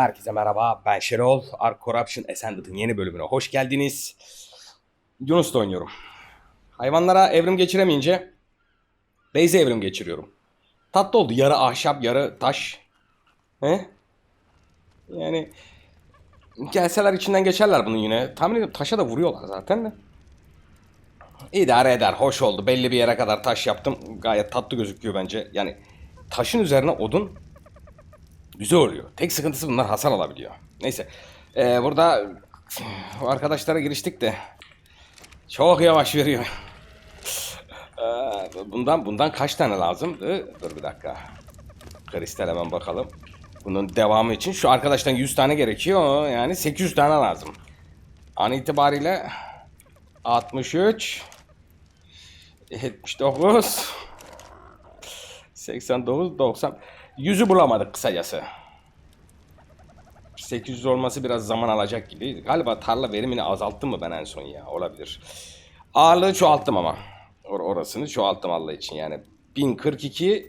Herkese merhaba, ben Şerol. Ark Corruption Ascended'ın yeni bölümüne hoş geldiniz. Yunus'ta oynuyorum. Hayvanlara evrim geçiremeyince Beyze evrim geçiriyorum. Tatlı oldu. Yarı ahşap, yarı taş. He? Yani gelseler içinden geçerler bunun yine. Tahmin ediyorum taşa da vuruyorlar zaten de. İdare eder. Hoş oldu. Belli bir yere kadar taş yaptım. Gayet tatlı gözüküyor bence. Yani taşın üzerine odun güzel oluyor. Tek sıkıntısı bunlar hasar alabiliyor. Neyse. Ee, burada arkadaşlara giriştik de çok yavaş veriyor. Ee, bundan bundan kaç tane lazım? Ee, dur bir dakika. Kristal hemen bakalım. Bunun devamı için şu arkadaştan 100 tane gerekiyor. Yani 800 tane lazım. An itibariyle 63 79 89 90 100'ü bulamadık kısacası. 800 olması biraz zaman alacak gibi. Galiba tarla verimini azalttım mı ben en son ya? Olabilir. Ağırlığı çoğalttım ama. Or orasını çoğalttım Allah için yani. 1042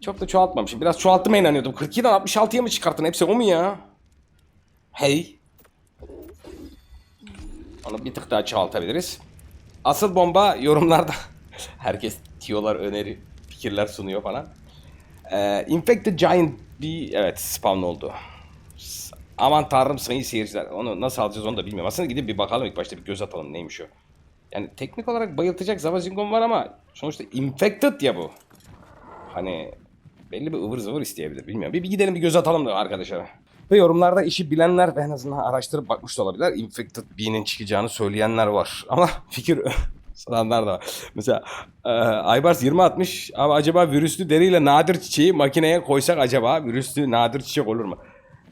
çok da çoğaltmamışım. Biraz çoğalttığıma inanıyordum. 42'den 66'ya mı çıkarttın? Hepsi o mu ya? Hey. Onu bir tık daha çoğaltabiliriz. Asıl bomba yorumlarda. Herkes tiyolar, öneri, fikirler sunuyor falan. Ee, Infected Giant bir evet spawn oldu. Aman tanrım sayın seyirciler. Onu nasıl alacağız onu da bilmiyorum. Aslında gidip bir bakalım ilk başta bir göz atalım neymiş o. Yani teknik olarak bayıltacak Zavazingon var ama sonuçta infected ya bu. Hani belli bir ıvır zıvır isteyebilir bilmiyorum. Bir, bir gidelim bir göz atalım da arkadaşlar. Ve yorumlarda işi bilenler ve en azından araştırıp bakmış da olabilirler. Infected Bee'nin çıkacağını söyleyenler var. Ama fikir sananlar da var. Mesela e, Aybars 20 atmış. Ama acaba virüslü deriyle nadir çiçeği makineye koysak acaba virüslü nadir çiçek olur mu?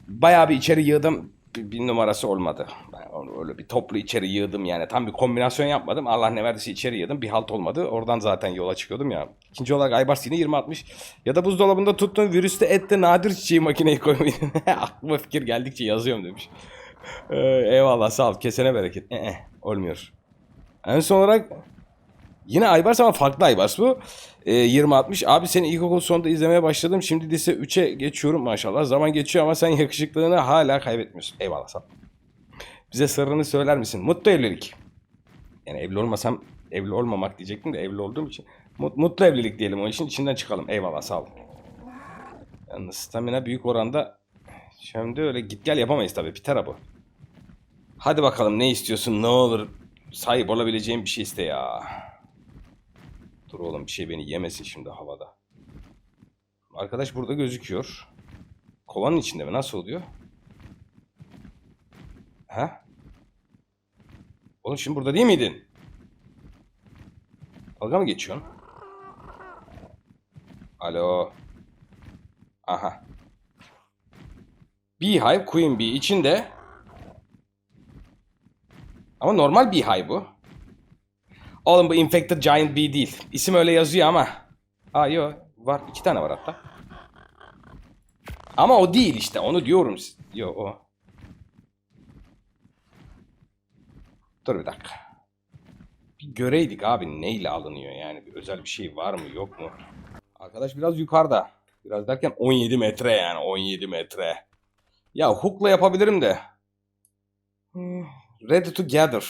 Bayağı bir içeri yığdım. Bir, bir numarası olmadı. Ben öyle bir toplu içeri yığdım yani. Tam bir kombinasyon yapmadım. Allah ne verdiyse içeri yığdım. Bir halt olmadı. Oradan zaten yola çıkıyordum ya. İkinci olarak Aybars yine 20 atmış. Ya da buzdolabında tuttuğun virüslü ette nadir çiçeği makineye koymayı. Aklıma fikir geldikçe yazıyorum demiş. Ee, eyvallah sağ ol. Kesene bereket. Ee, olmuyor. En son olarak Yine Aybars ama farklı Aybars bu. Ee, 20-60. Abi seni ilkokul sonunda izlemeye başladım. Şimdi lise 3'e geçiyorum maşallah. Zaman geçiyor ama sen yakışıklılığını hala kaybetmiyorsun. Eyvallah sağ. Bize sırrını söyler misin? Mutlu evlilik. Yani evli olmasam evli olmamak diyecektim de evli olduğum için. Mut- Mutlu evlilik diyelim o işin içinden çıkalım. Eyvallah sağ ol. Yalnız stamina büyük oranda şimdi öyle git gel yapamayız tabii. Biter bu. Hadi bakalım ne istiyorsun ne olur. Sahip olabileceğim bir şey iste ya. Dur oğlum bir şey beni yemesin şimdi havada. Arkadaş burada gözüküyor. Kovanın içinde mi? Nasıl oluyor? Ha? Oğlum şimdi burada değil miydin? Dalga mı geçiyorsun? Alo. Aha. Beehive Queen Bee içinde. Ama normal Beehive bu. Oğlum bu Infected Giant Bee değil. İsim öyle yazıyor ama. Aa yok. Var. iki tane var hatta. Ama o değil işte. Onu diyorum. Yok o. Dur bir dakika. Bir göreydik abi neyle alınıyor yani. Bir özel bir şey var mı yok mu? Arkadaş biraz yukarıda. Biraz derken 17 metre yani. 17 metre. Ya hook'la yapabilirim de. Hmm, Ready to gather.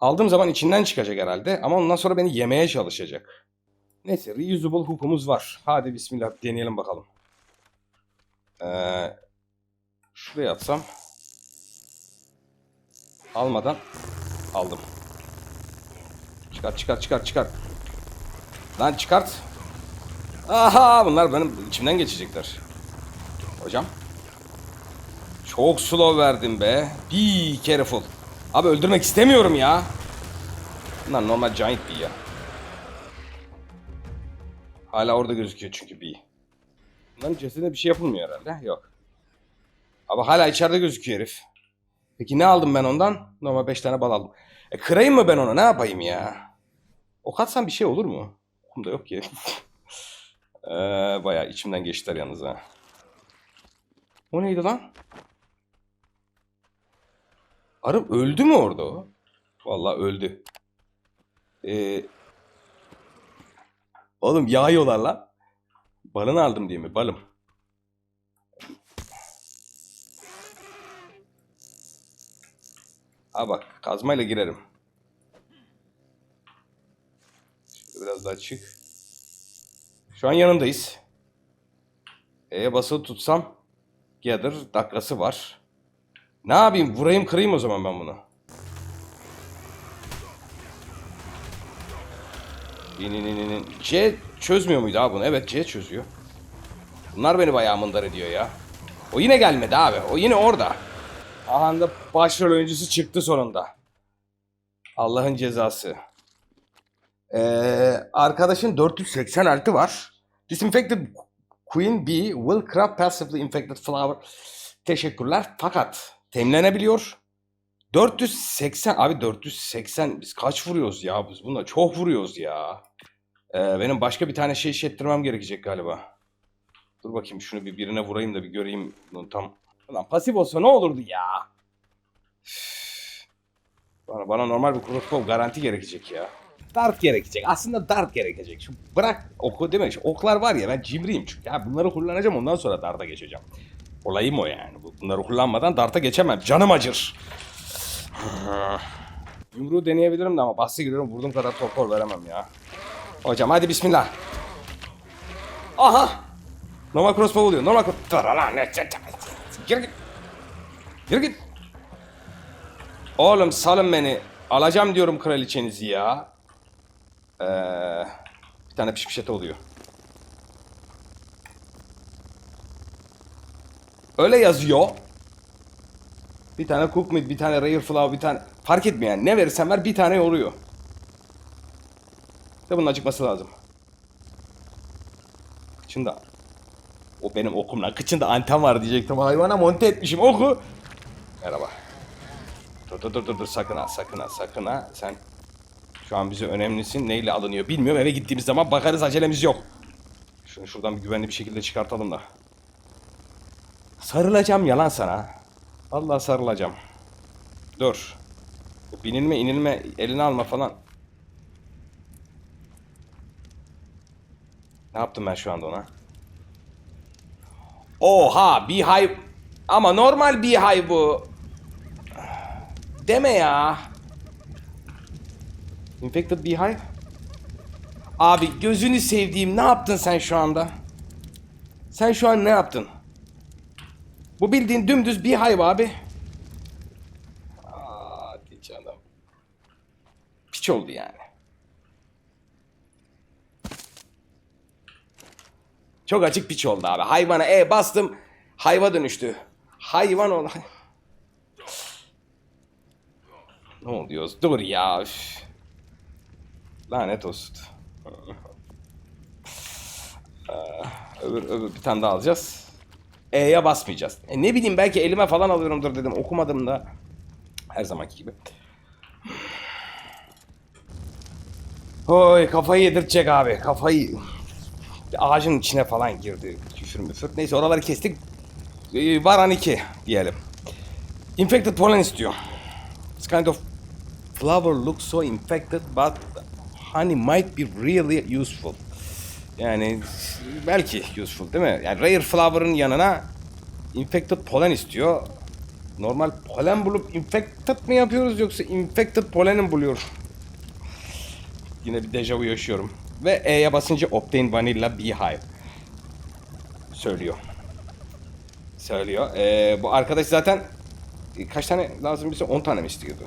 Aldığım zaman içinden çıkacak herhalde ama ondan sonra beni yemeye çalışacak. Neyse reusable hookumuz var. Hadi bismillah deneyelim bakalım. Ee, şuraya atsam. Almadan aldım. Çıkart çıkart çıkart çıkart. Lan çıkart. Aha bunlar benim içimden geçecekler. Hocam. Çok slow verdim be. Be careful. Abi öldürmek istemiyorum ya. Bunlar normal giant bee ya. Hala orada gözüküyor çünkü bee. Bunların cesedine bir şey yapılmıyor herhalde. Yok. Ama hala içeride gözüküyor herif. Peki ne aldım ben ondan? Normal 5 tane bal aldım. E kırayım mı ben onu? Ne yapayım ya? Ok atsam bir şey olur mu? Okumda yok ki. ee, bayağı içimden geçtiler yalnız ha. O neydi lan? Arım öldü mü orada o? Valla öldü. Ee, oğlum yağıyorlar lan. Balın aldım diye mi? Balım. Ha bak kazmayla girerim. Şöyle biraz daha çık. Şu an yanındayız. E'ye basılı tutsam gather dakikası var. Ne yapayım? Vurayım kırayım o zaman ben bunu. İn, in, in, in. C çözmüyor muydu abi bunu? Evet C çözüyor. Bunlar beni bayağı mındar ediyor ya. O yine gelmedi abi. O yine orada. Aha da başrol oyuncusu çıktı sonunda. Allah'ın cezası. Ee, arkadaşın 480 altı var. Disinfected Queen Bee will craft passively infected flower. Teşekkürler. Fakat temlenebiliyor. 480 abi 480 biz kaç vuruyoruz ya biz bunda çok vuruyoruz ya. Ee, benim başka bir tane şey işlettirmem gerekecek galiba. Dur bakayım şunu bir birine vurayım da bir göreyim bunu tam. Ulan pasif olsa ne olurdu ya? Bana, bana normal bir crossbow garanti gerekecek ya. Dart gerekecek. Aslında dart gerekecek. Şu bırak oku değil mi? Oklar var ya ben cimriyim çünkü. Ya bunları kullanacağım ondan sonra darta geçeceğim. Olayım o yani. Bu- Bunları kullanmadan darta geçemem. Canım acır. Yumruğu deneyebilirim de ama bahsi giriyorum vurduğum kadar topor veremem ya. Hocam hadi bismillah. Aha! Normal crossbow oluyor. Normal crossbow. Gir git. Gir git. Oğlum salın beni. Alacağım diyorum kraliçenizi ya. Ee, bir tane pişmiş et oluyor. Öyle yazıyor. Bir tane cook meat, bir tane rare flour, bir tane... Fark etmiyor yani. Ne verirsen ver bir tane oluyor. Ve bunun acıkması lazım. Kıçında... O benim okum lan. Kıçında anten var diyecektim. Hayvana monte etmişim. Oku. Merhaba. Dur dur dur dur, dur. sakın ha sakın ha sakın ha. Sen şu an bize önemlisin. Neyle alınıyor bilmiyorum. Eve gittiğimiz zaman bakarız acelemiz yok. Şunu şuradan bir güvenli bir şekilde çıkartalım da. Sarılacağım yalan sana. Allah sarılacağım. Dur. Binilme inilme elini alma falan. Ne yaptım ben şu anda ona? Oha beehive. Ama normal beehive bu. Deme ya. Infected beehive. Abi gözünü sevdiğim ne yaptın sen şu anda? Sen şu an ne yaptın? Bu bildiğin dümdüz beehive abi. Hadi canım. Piç oldu yani. Çok açık piç oldu abi. Hayvana e bastım. Hayva dönüştü. Hayvan ol. ne oluyoruz? Dur ya. üf. Lanet olsun. Ee, öbür, öbür bir tane daha alacağız. E'ye basmayacağız. E ne bileyim belki elime falan alıyorumdur dedim. Okumadım da. Her zamanki gibi. Oy kafayı yedirtecek abi. Kafayı ağacın içine falan girdi. Küfür müfür. Neyse oraları kestik. Ee, varan 2 diyelim. Infected pollen istiyor. This kind of flower looks so infected but honey might be really useful. Yani belki useful değil mi? Yani rare flower'ın yanına infected pollen istiyor. Normal polen bulup infected mi yapıyoruz yoksa infected pollen mi buluyor? Yine bir dejavu yaşıyorum. Ve E'ye basınca Obtain Vanilla Beehive söylüyor. Söylüyor. Ee, bu arkadaş zaten kaç tane lazım bize? 10 tane mi istiyordu?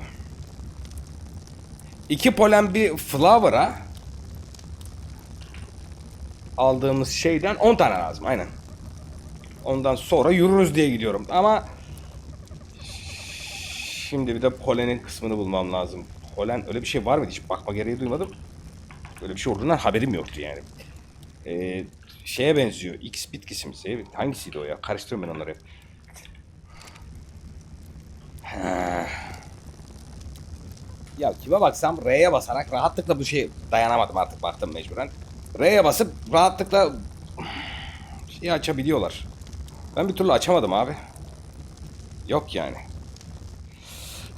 İki polen bir flower'a aldığımız şeyden 10 tane lazım aynen. Ondan sonra yürürüz diye gidiyorum ama şimdi bir de polenin kısmını bulmam lazım. Polen öyle bir şey var mıydı? Hiç bakma gereği duymadım. Öyle bir şey olduğundan haberim yoktu yani. Ee, şeye benziyor. X bitkisi mi? Hangisiydi o ya? Karıştırıyorum ben onları. Ha. Ya kime baksam R'ye basarak rahatlıkla bu şey dayanamadım artık baktım mecburen. R'ye basıp rahatlıkla şeyi açabiliyorlar. Ben bir türlü açamadım abi. Yok yani.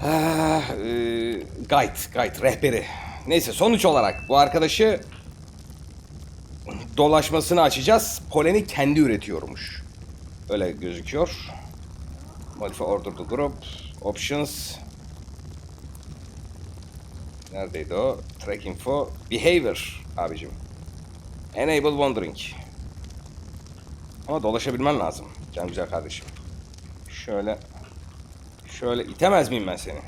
Ah, e, guide, guide, rehberi. Neyse sonuç olarak bu arkadaşı dolaşmasını açacağız. Poleni kendi üretiyormuş. Öyle gözüküyor. Modify order the group. Options. Neredeydi o? Track info. Behavior abicim. Enable wandering. Ama dolaşabilmen lazım. Can güzel kardeşim. Şöyle. Şöyle itemez miyim ben seni?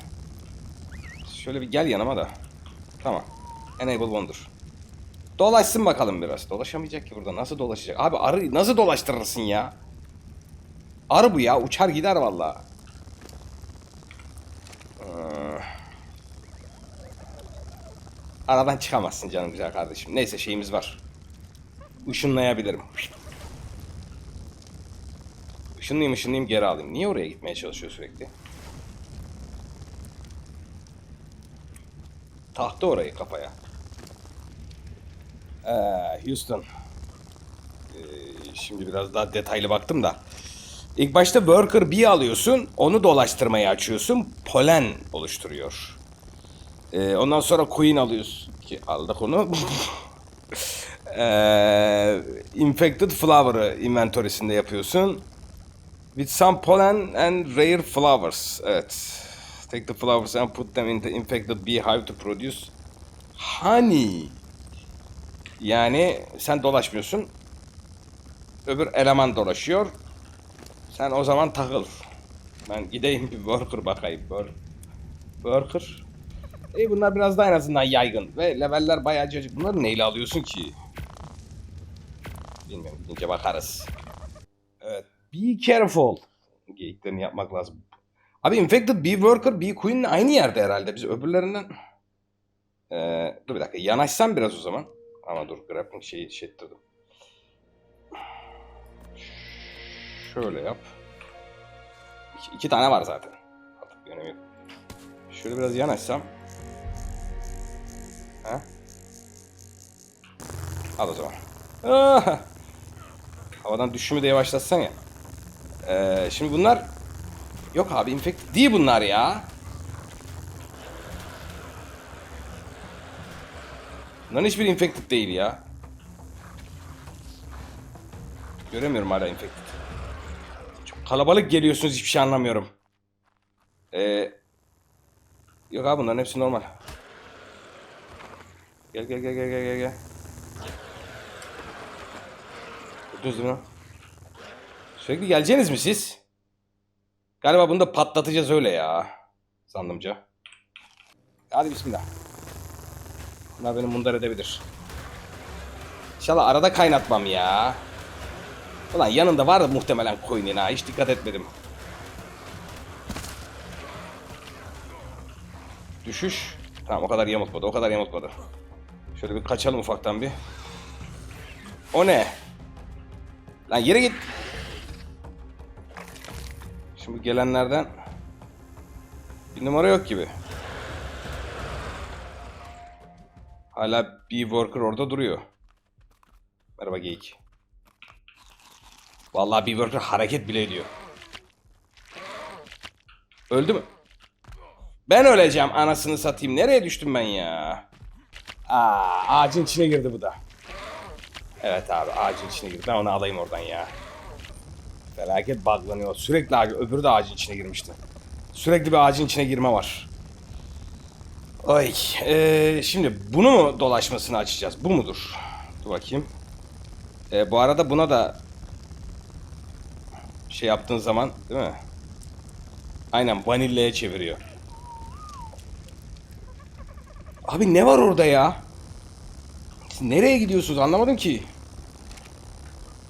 Şöyle bir gel yanıma da. Tamam. Enable wander. Dolaşsın bakalım biraz. Dolaşamayacak ki burada. Nasıl dolaşacak? Abi arı nasıl dolaştırırsın ya? Arı bu ya. Uçar gider vallahi. Ee, Aradan çıkamazsın canım güzel kardeşim. Neyse şeyimiz var. Işınlayabilirim. Işınlayayım ışınlayayım geri alayım. Niye oraya gitmeye çalışıyor sürekli? Tahtı orayı kafaya. Ee, Houston. Ee, şimdi biraz daha detaylı baktım da. İlk başta Worker B alıyorsun. Onu dolaştırmaya açıyorsun. Polen oluşturuyor. Ee, ondan sonra Queen alıyorsun. Ki aldık onu. İnfected Flower'ı inventory'sinde yapıyorsun. With some pollen and rare flowers. Evet. Take the flowers and put them in the infected beehive to produce honey. Yani sen dolaşmıyorsun. Öbür eleman dolaşıyor. Sen o zaman takıl. Ben gideyim bir worker bakayım. Wor- Worker. İyi bunlar biraz daha en azından yaygın. Ve leveller bayağı cacık. Bunları neyle alıyorsun ki? Bilmiyorum. Gidince bakarız. Evet. Be careful. Geyiklerini yapmak lazım. Abi Infected Bee Worker, Bee Queen'le aynı yerde herhalde. Biz öbürlerinden... Ee, dur bir dakika. Yanaşsam biraz o zaman. Ama dur. Grappling şeyi şey ettirdim. Şöyle yap. İki, iki tane var zaten. Şöyle biraz yanaşsam. Ha? Al o zaman. Ah! Havadan düşümü de yavaşlatsan ya. Ee, şimdi bunlar... Yok abi infect değil bunlar ya. Bunların hiçbir infected değil ya. Göremiyorum hala infected. Çok kalabalık geliyorsunuz hiçbir şey anlamıyorum. Ee, yok abi bunların hepsi normal. Gel gel gel gel gel gel mü? Sürekli geleceğiniz mi siz? Galiba bunu da patlatacağız öyle ya. Sandımca. Hadi bismillah. Bunlar beni mundar edebilir. İnşallah arada kaynatmam ya. Ulan yanında var muhtemelen coin'in ha. Hiç dikkat etmedim. Düşüş. Tamam o kadar yamultmadı. O kadar yamultmadı. Şöyle bir kaçalım ufaktan bir. O ne? Lan yere git. Şimdi gelenlerden bir numara yok gibi. Hala bir worker orada duruyor. Merhaba geyik. Vallahi bir worker hareket bile ediyor. Öldü mü? Ben öleceğim anasını satayım. Nereye düştüm ben ya? Aa, ağacın içine girdi bu da. Evet abi ağacın içine girdi. Ben onu alayım oradan ya. Felaket buglanıyor. Sürekli ağacı, öbürü de ağacın içine girmişti. Sürekli bir ağacın içine girme var. Ay, eee, şimdi bunu mu dolaşmasını açacağız? Bu mudur? Dur bakayım. Eee, bu arada buna da şey yaptığın zaman, değil mi? Aynen vanillaya çeviriyor. Abi ne var orada ya? Nereye gidiyorsunuz anlamadım ki.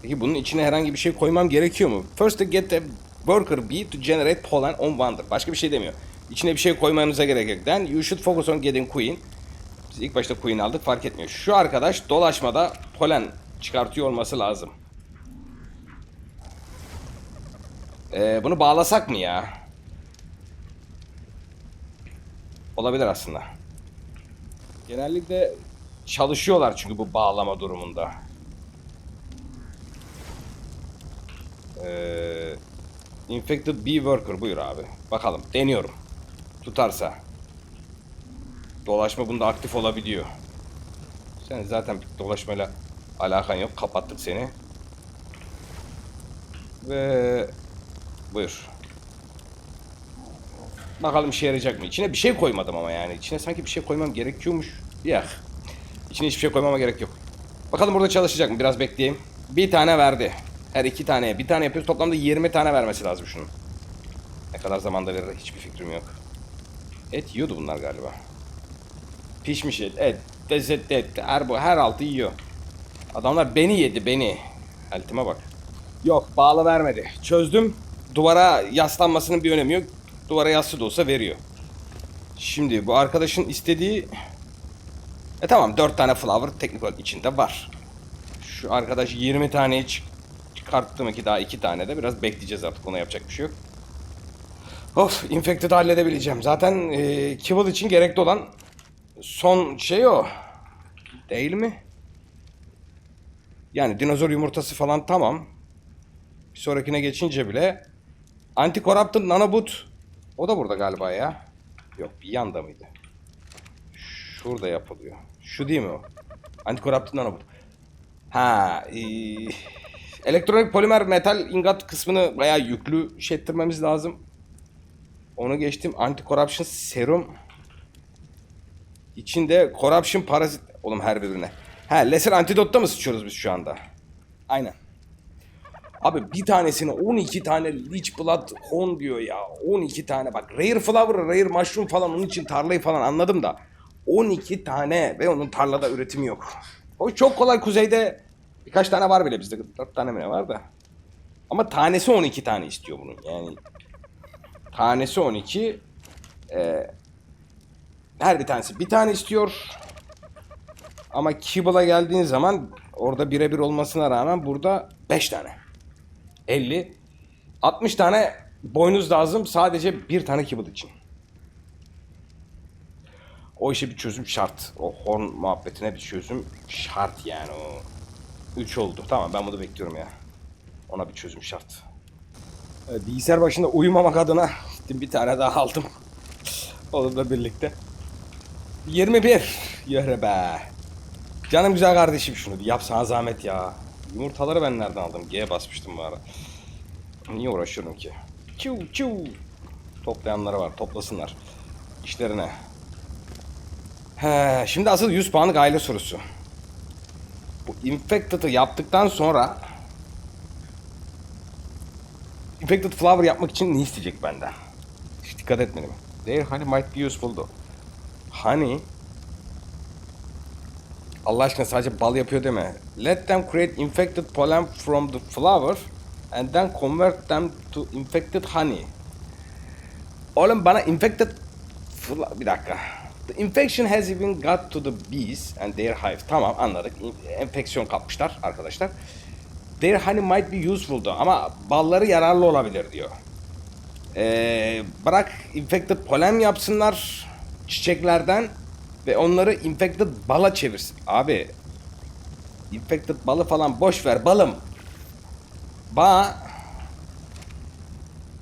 Peki bunun içine herhangi bir şey koymam gerekiyor mu? First to get the worker bee to generate pollen on wonder. Başka bir şey demiyor. İçine bir şey koymanıza gerek yok. Then you should focus on getting queen. Biz ilk başta queen aldık fark etmiyor. Şu arkadaş dolaşmada polen çıkartıyor olması lazım. Ee, bunu bağlasak mı ya? Olabilir aslında. Genellikle çalışıyorlar çünkü bu bağlama durumunda. Ee, infected Bee Worker buyur abi. Bakalım deniyorum. Tutarsa. Dolaşma bunda aktif olabiliyor. Sen zaten dolaşmayla alakan yok. Kapattık seni. Ve buyur. Bakalım işe yarayacak mı? İçine bir şey koymadım ama yani. İçine sanki bir şey koymam gerekiyormuş. Ya. İçine hiçbir şey koymama gerek yok. Bakalım burada çalışacak mı? Biraz bekleyeyim. Bir tane verdi. Her iki taneye. Bir tane yapıyoruz. Toplamda 20 tane vermesi lazım şunun. Ne kadar zamanda verir hiçbir fikrim yok. Et yiyordu bunlar galiba. Pişmiş et. Et. Lezzetli et. Her, bu, her altı yiyor. Adamlar beni yedi beni. Eltime bak. Yok bağlı vermedi. Çözdüm. Duvara yaslanmasının bir önemi yok. Duvara yassı da olsa veriyor. Şimdi bu arkadaşın istediği... E tamam 4 tane flower teknik olarak içinde var. Şu arkadaş 20 taneyi çık çıkarttı mı ki daha 2 tane de biraz bekleyeceğiz artık ona yapacak bir şey yok. Of infected halledebileceğim. Zaten e, Kibble için gerekli olan son şey o. Değil mi? Yani dinozor yumurtası falan tamam. Bir sonrakine geçince bile Anti-Corrupted Nanobot o da burada galiba ya. Yok bir yanda mıydı? Şurada yapılıyor. Şu değil mi o? Anti-Corrupted Nanobot. Ha, e, elektronik polimer metal ingot kısmını bayağı yüklü şey ettirmemiz lazım. Onu geçtim. Anti-Corruption Serum. İçinde Corruption Parazit... Oğlum her birine. Ha, Lesser Antidot'ta mı sıçıyoruz biz şu anda? Aynen. Abi bir tanesine 12 tane Leech Blood Horn diyor ya. 12 tane bak. Rare Flower, Rare Mushroom falan onun için tarlayı falan anladım da. 12 tane ve onun tarlada üretimi yok. O çok kolay kuzeyde birkaç tane var bile bizde. 4 tane mi ne var da. Ama tanesi 12 tane istiyor bunun yani. Tanesi 12. Ee, her bir tanesi bir tane istiyor. Ama Kibble'a geldiğin zaman orada birebir olmasına rağmen burada 5 tane. 50. 60 tane boynuz lazım sadece bir tane Kibble için. O işe bir çözüm şart. O horn muhabbetine bir çözüm şart yani o. 3 oldu. Tamam ben bunu bekliyorum ya. Ona bir çözüm şart. Evet, bilgisayar başında uyumamak adına gittim bir tane daha aldım. Onunla birlikte. 21. Yöre be. Canım güzel kardeşim şunu bir yapsana zahmet ya. Yumurtaları ben nereden aldım? G'ye basmıştım bu ara. Niye uğraşıyorum ki? Çiu çiu. Toplayanları var. Toplasınlar. İşlerine. He, şimdi asıl 100 puanlık aile sorusu. Bu Infected'ı yaptıktan sonra Infected Flower yapmak için ne isteyecek benden? Hiç dikkat etmedim. Their honey might be useful though. Honey Allah aşkına sadece bal yapıyor deme. Let them create infected pollen from the flower and then convert them to infected honey. Oğlum bana infected bir dakika. The infection has even got to the bees and their hive. Tamam anladık. Enfeksiyon kapmışlar arkadaşlar. Their honey might be useful though. Ama balları yararlı olabilir diyor. Ee, bırak infected polen yapsınlar çiçeklerden ve onları infected bala çevirsin. Abi infected balı falan boş ver balım. Ba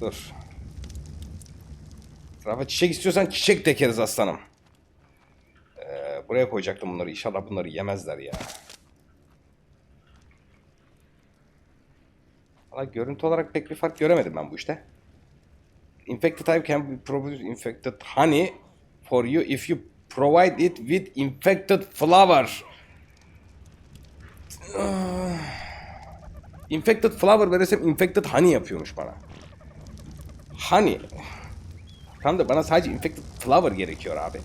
Dur. Rafa çiçek istiyorsan çiçek dekeriz aslanım. Buraya koyacaktım bunları. İnşallah bunları yemezler ya. Valla görüntü olarak pek bir fark göremedim ben bu işte. Infected hive can be produce infected honey for you if you provide it with infected flower. Infected flower verirsem infected honey yapıyormuş bana. Honey. Tam da bana sadece infected flower gerekiyor abi.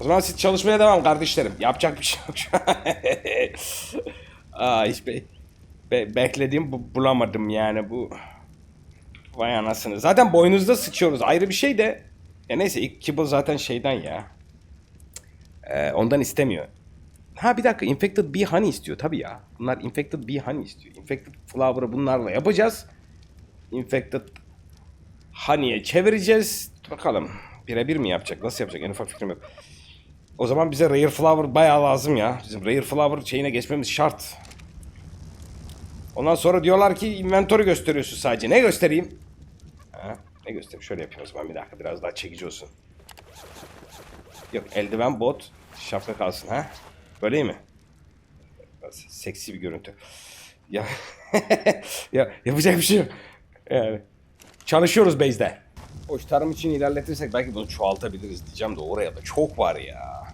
O zaman siz çalışmaya devam kardeşlerim. Yapacak bir şey yok şu an. Aa hiç be, be- beklediğim bu, bulamadım yani bu. Vay anasını. Zaten boynuzda sıçıyoruz. Ayrı bir şey de. Ya neyse ilk kibble zaten şeyden ya. Ee, ondan istemiyor. Ha bir dakika Infected Bee Honey istiyor tabii ya. Bunlar Infected Bee Honey istiyor. Infected Flower'ı bunlarla yapacağız. Infected Honey'e çevireceğiz. Bakalım birebir mi yapacak? Nasıl yapacak? En ufak fikrim yok. O zaman bize Rare Flower bayağı lazım ya. Bizim Rare Flower şeyine geçmemiz şart. Ondan sonra diyorlar ki inventory gösteriyorsun sadece. Ne göstereyim? Ha, ne göstereyim? Şöyle o zaman bir dakika biraz daha çekici olsun. Yok eldiven bot şapka kalsın ha. Böyle mi? Biraz seksi bir görüntü. Ya ya yapacak bir şey yok. Yani Çalışıyoruz base'de. Hoş tarım için ilerletirsek belki bunu çoğaltabiliriz diyeceğim de oraya da çok var ya.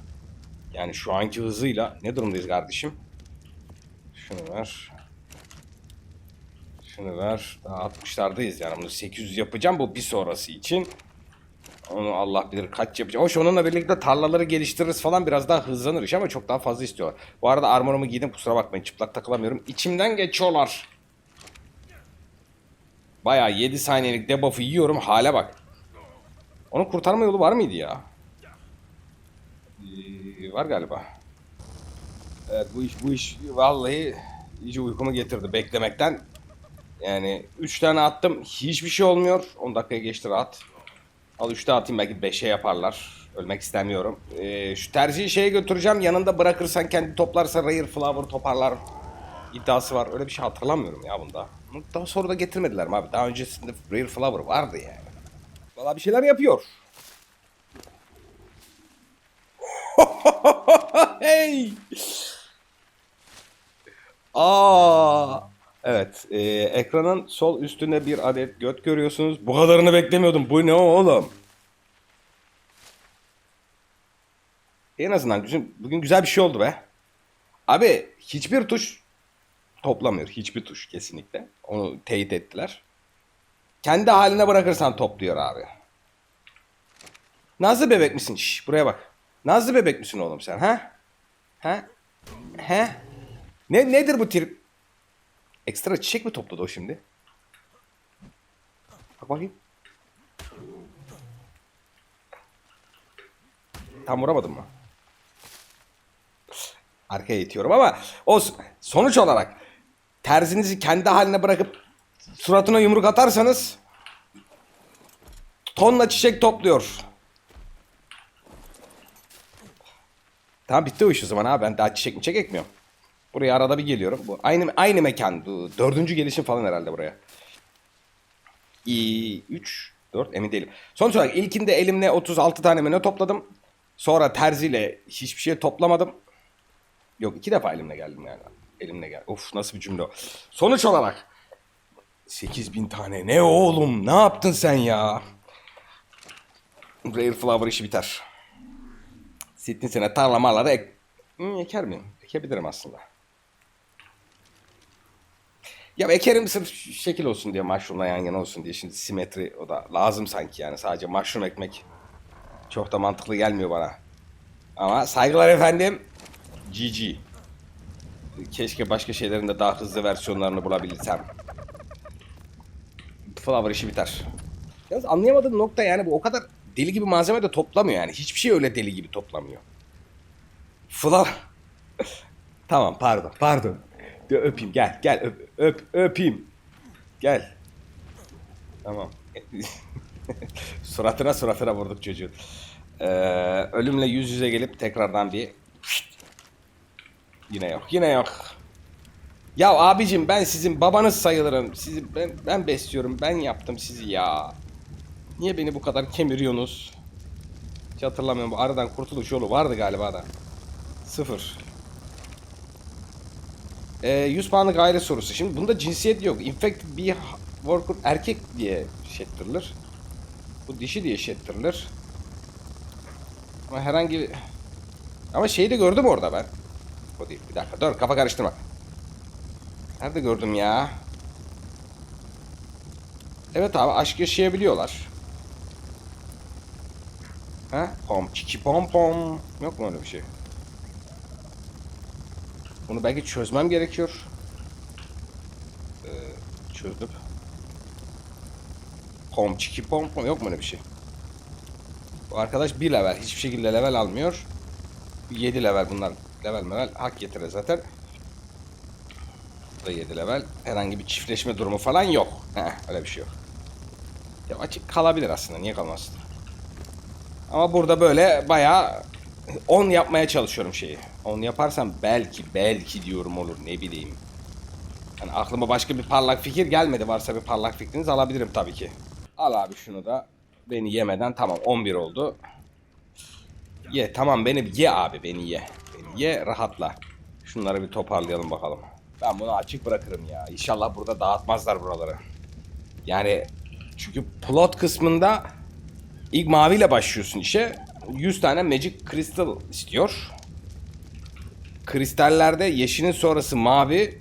Yani şu anki hızıyla ne durumdayız kardeşim? Şunu ver. Şunu ver. Daha 60'lardayız yani bunu 800 yapacağım bu bir sonrası için. Onu Allah bilir kaç yapacağım. Hoş onunla birlikte tarlaları geliştiririz falan biraz daha hızlanır iş ama çok daha fazla istiyorlar. Bu arada armorumu giydim kusura bakmayın çıplak takılamıyorum. İçimden geçiyorlar. Bayağı 7 saniyelik debuff'ı yiyorum hale bak. Onun kurtarma yolu var mıydı ya? Ee, var galiba. Evet bu iş bu iş vallahi iyice uykumu getirdi beklemekten. Yani 3 tane attım hiçbir şey olmuyor. 10 dakikaya geçti rahat. Al 3 tane atayım belki 5'e yaparlar. Ölmek istemiyorum. Ee, şu tercihi şeye götüreceğim. Yanında bırakırsan kendi toplarsa Rare Flower toparlar iddiası var. Öyle bir şey hatırlamıyorum ya bunda. Daha sonra da getirmediler mi abi? Daha öncesinde Rare Flower vardı yani. Valla bir şeyler yapıyor. hey! Aa! Evet, e, ekranın sol üstünde bir adet göt görüyorsunuz. Bu kadarını beklemiyordum. Bu ne oğlum? En azından güzel, bugün güzel bir şey oldu be. Abi hiçbir tuş toplamıyor. Hiçbir tuş kesinlikle. Onu teyit ettiler. Kendi haline bırakırsan topluyor abi. Nazlı bebek misin? Şş, buraya bak. Nazlı bebek misin oğlum sen ha? Ha? He? Ne nedir bu trip? Ekstra çiçek mi topladı o şimdi? Bak bakayım. Tam vuramadım mı? Arkaya itiyorum ama o s- sonuç olarak terzinizi kendi haline bırakıp suratına yumruk atarsanız tonla çiçek topluyor. Tamam bitti o iş o zaman abi ben daha çiçek mi çiçek ekmiyorum. Buraya arada bir geliyorum. Bu aynı aynı mekan. Bu Dördüncü gelişim falan herhalde buraya. 3, 4 emin değilim. Sonuç olarak ilkinde elimle 36 tane mene topladım. Sonra terziyle hiçbir şey toplamadım. Yok iki defa elimle geldim yani. Elimle gel. Of nasıl bir cümle o. Sonuç olarak 8000 tane ne oğlum ne yaptın sen ya? Rare Flower işi biter. Sittin sene tarla marları ek... Hı, eker miyim? Ekebilirim aslında. Ya ekerim sırf şekil olsun diye mushroom'la yan yana olsun diye. Şimdi simetri o da lazım sanki yani. Sadece mushroom ekmek çok da mantıklı gelmiyor bana. Ama saygılar efendim. GG. Keşke başka şeylerin de daha hızlı versiyonlarını bulabilsem. Flower işi biter. Yalnız anlayamadığım nokta yani bu o kadar deli gibi malzeme de toplamıyor yani. Hiçbir şey öyle deli gibi toplamıyor. Flower... tamam pardon pardon. De öpeyim gel gel öp, öp öpeyim. Gel. Tamam. suratına suratına vurduk çocuğun. Ee, ölümle yüz yüze gelip tekrardan bir Yine yok. Yine yok. Ya abicim ben sizin babanız sayılırım. Sizi ben, ben besliyorum. Ben yaptım sizi ya. Niye beni bu kadar kemiriyorsunuz? Hiç hatırlamıyorum. Bu aradan kurtuluş yolu vardı galiba da. Sıfır. Ee, 100 puanlık aile sorusu. Şimdi bunda cinsiyet yok. Infected bir worker erkek diye şettirilir. Bu dişi diye şettirilir. Ama herhangi. Ama şeyi de gördüm orada ben. O değil. Bir dakika dur kafa karıştırma. Nerede gördüm ya? Evet abi aşk yaşayabiliyorlar. Ha? Pom çiki pom pom. Yok mu öyle bir şey? Bunu belki çözmem gerekiyor. Ee, çözdüm. Pom çiki pom pom. Yok mu öyle bir şey? Bu arkadaş bir level. Hiçbir şekilde level almıyor. 7 level bunlar. Level level hak getirir zaten. Da 7 level. Herhangi bir çiftleşme durumu falan yok. Heh, öyle bir şey yok. Ya açık kalabilir aslında. Niye kalmasın? Ama burada böyle bayağı 10 yapmaya çalışıyorum şeyi. 10 yaparsam belki belki diyorum olur ne bileyim. Yani aklıma başka bir parlak fikir gelmedi. Varsa bir parlak fikriniz alabilirim tabii ki. Al abi şunu da. Beni yemeden tamam 11 oldu. Ye tamam beni ye abi beni ye. Beni ye rahatla. Şunları bir toparlayalım bakalım. Ben bunu açık bırakırım ya. İnşallah burada dağıtmazlar buraları. Yani Çünkü plot kısmında ilk maviyle başlıyorsun işe. 100 tane Magic Crystal istiyor. Kristallerde yeşilin sonrası mavi.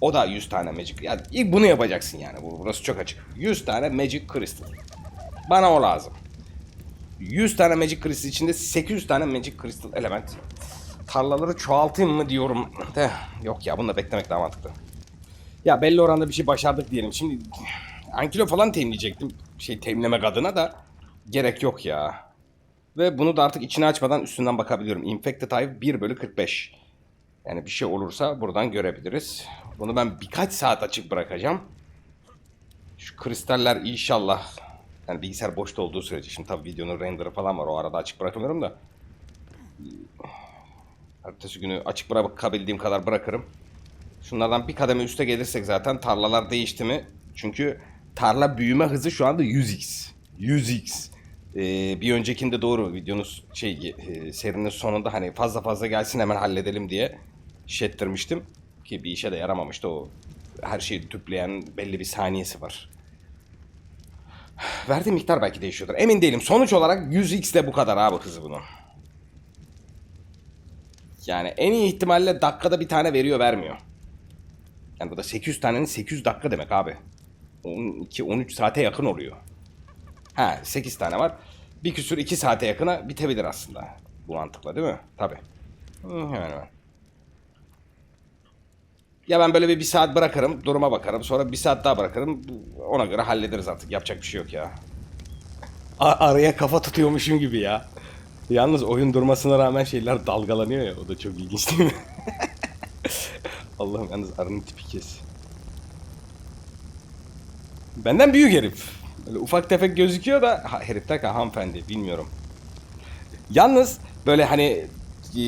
O da 100 tane Magic. Yani ilk bunu yapacaksın yani. Bu- Burası çok açık. 100 tane Magic Crystal. Bana o lazım. 100 tane Magic Crystal içinde 800 tane Magic Crystal element. Tarlaları çoğaltayım mı diyorum. De, yok ya bunu da beklemek daha mantıklı. Ya belli oranda bir şey başardık diyelim. Şimdi ankilo falan temizleyecektim. Şey temizlemek adına da gerek yok ya. Ve bunu da artık içine açmadan üstünden bakabiliyorum. Infected Hive 1 bölü 45. Yani bir şey olursa buradan görebiliriz. Bunu ben birkaç saat açık bırakacağım. Şu kristaller inşallah yani bilgisayar boşta olduğu sürece şimdi tabii videonun renderı falan var o arada açık bırakamıyorum da ertesi günü açık bırakabildiğim kadar bırakırım. Şunlardan bir kademe üste gelirsek zaten tarlalar değişti mi? Çünkü tarla büyüme hızı şu anda 100x. 100x. Ee, bir öncekinde doğru videonun şey e, serinin sonunda hani fazla fazla gelsin hemen halledelim diye şettirmiştim. Ki bir işe de yaramamıştı o. Her şeyi tüpleyen belli bir saniyesi var. Verdiği miktar belki değişiyordur. Emin değilim. Sonuç olarak 100x de bu kadar abi hızı bunun. Yani en iyi ihtimalle dakikada bir tane veriyor vermiyor. Yani bu da 800 tanenin 800 dakika demek abi. 12-13 saate yakın oluyor. Ha 8 tane var. Bir küsür 2 saate yakına bitebilir aslında. Bu mantıkla değil mi? Tabi. Hemen hemen. Ya ben böyle bir, bir saat bırakırım, duruma bakarım. Sonra bir saat daha bırakırım. Ona göre hallederiz artık. Yapacak bir şey yok ya. A- araya kafa tutuyormuşum gibi ya. Yalnız oyun durmasına rağmen şeyler dalgalanıyor ya. O da çok ilginç değil mi? Allah'ım yalnız arının tipi kes. Benden büyük herif. Böyle ufak tefek gözüküyor da ha, herif derken hanımefendi bilmiyorum. Yalnız böyle hani e,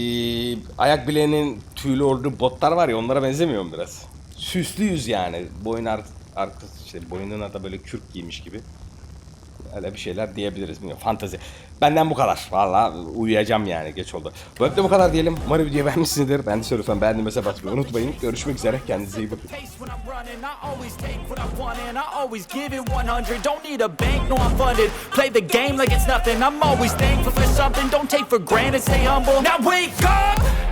ayak bileğinin tüylü olduğu botlar var ya onlara benzemiyor mu biraz? Süslüyüz yani. Boyun ar arkası işte boynuna da böyle kürk giymiş gibi. Öyle bir şeyler diyebiliriz. Bilmiyorum. Fantazi. Benden bu kadar. Valla uyuyacağım yani. Geç oldu. Bu hafta bu kadar diyelim. Umarım videoyu beğenmişsinizdir. Ben de söylüyorsam beğendiğinize basmayı unutmayın. Görüşmek üzere. Kendinize iyi bakın. pace when I'm running. I always take what I want and I always give it 100. Don't need a bank, no I'm funded. Play the game like it's nothing. I'm always thankful for something. Don't take for granted, stay humble. Now wake up!